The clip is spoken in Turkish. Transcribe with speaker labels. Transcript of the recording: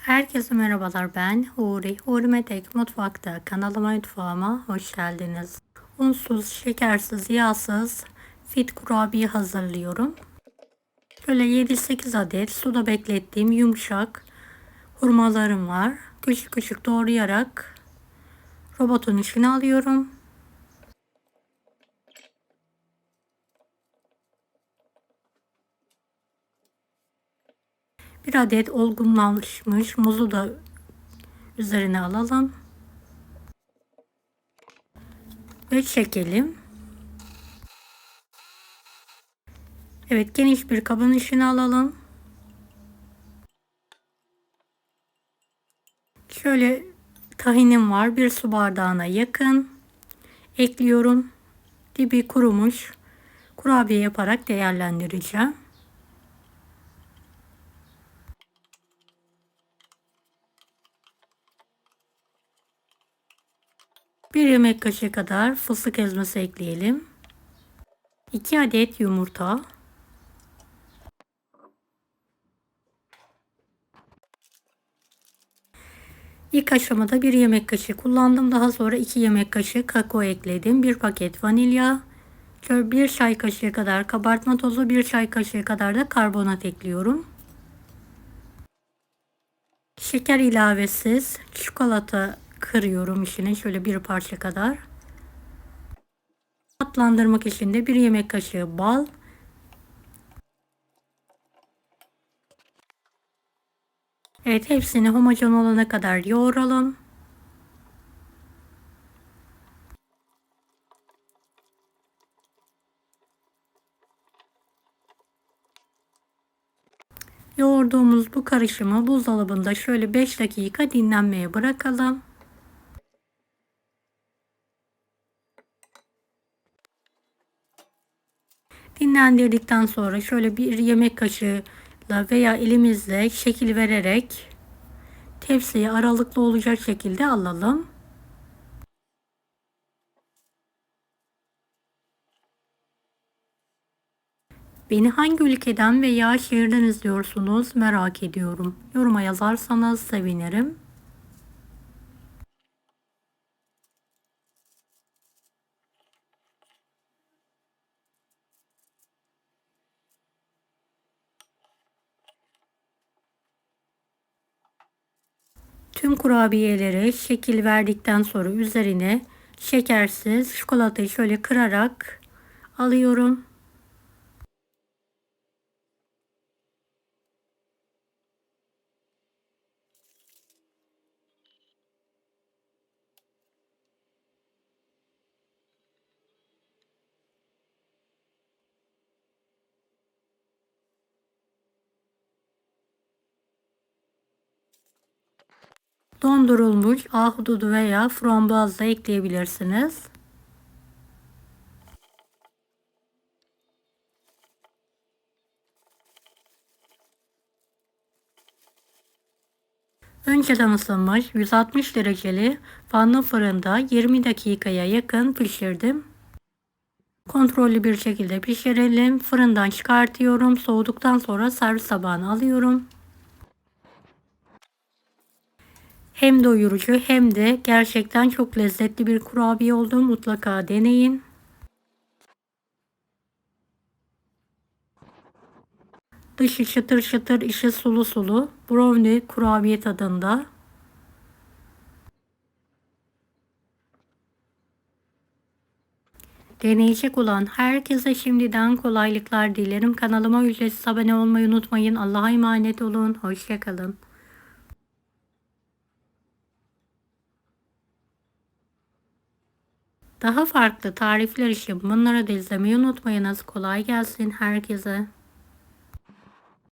Speaker 1: Herkese merhabalar ben Huri. Huri Metek Mutfak'ta kanalıma mutfağıma hoş geldiniz. Unsuz, şekersiz, yağsız fit kurabiye hazırlıyorum. Şöyle 7-8 adet suda beklettiğim yumuşak hurmalarım var. Küçük küçük doğrayarak robotun içine alıyorum. Bir adet olgunlaşmış muzu da üzerine alalım. Ve çekelim. Evet geniş bir kabın içine alalım. Şöyle tahinim var. Bir su bardağına yakın. Ekliyorum. Dibi kurumuş. Kurabiye yaparak değerlendireceğim. Bir yemek kaşığı kadar fıstık ezmesi ekleyelim. 2 adet yumurta. İlk aşamada bir yemek kaşığı kullandım. Daha sonra 2 yemek kaşığı kakao ekledim. 1 paket vanilya. Şöyle 1 çay kaşığı kadar kabartma tozu, 1 çay kaşığı kadar da karbonat ekliyorum. Şeker ilavesiz çikolata kırıyorum içine şöyle bir parça kadar. Tatlandırmak için de bir yemek kaşığı bal. Evet hepsini homojen olana kadar yoğuralım. Yoğurduğumuz bu karışımı buzdolabında şöyle 5 dakika dinlenmeye bırakalım. Dinlendirdikten sonra şöyle bir yemek kaşığıyla veya elimizle şekil vererek tepsiye aralıklı olacak şekilde alalım. Beni hangi ülkeden veya şehirden izliyorsunuz merak ediyorum. Yoruma yazarsanız sevinirim. Tüm kurabiyeleri şekil verdikten sonra üzerine şekersiz çikolatayı şöyle kırarak alıyorum. Dondurulmuş ahududu veya frambuaz da ekleyebilirsiniz. Önceden ısınmış 160 dereceli fanlı fırında 20 dakikaya yakın pişirdim. Kontrollü bir şekilde pişirelim. Fırından çıkartıyorum. Soğuduktan sonra servis tabağına alıyorum. Hem doyurucu hem de gerçekten çok lezzetli bir kurabiye oldu. Mutlaka deneyin. Dışı çıtır çıtır, içi sulu sulu. Brownie kurabiye tadında. Deneyecek olan herkese şimdiden kolaylıklar dilerim. Kanalıma ücretsiz abone olmayı unutmayın. Allah'a emanet olun. Hoşçakalın. Daha farklı tarifler için bunları da izlemeyi unutmayınız. Kolay gelsin herkese.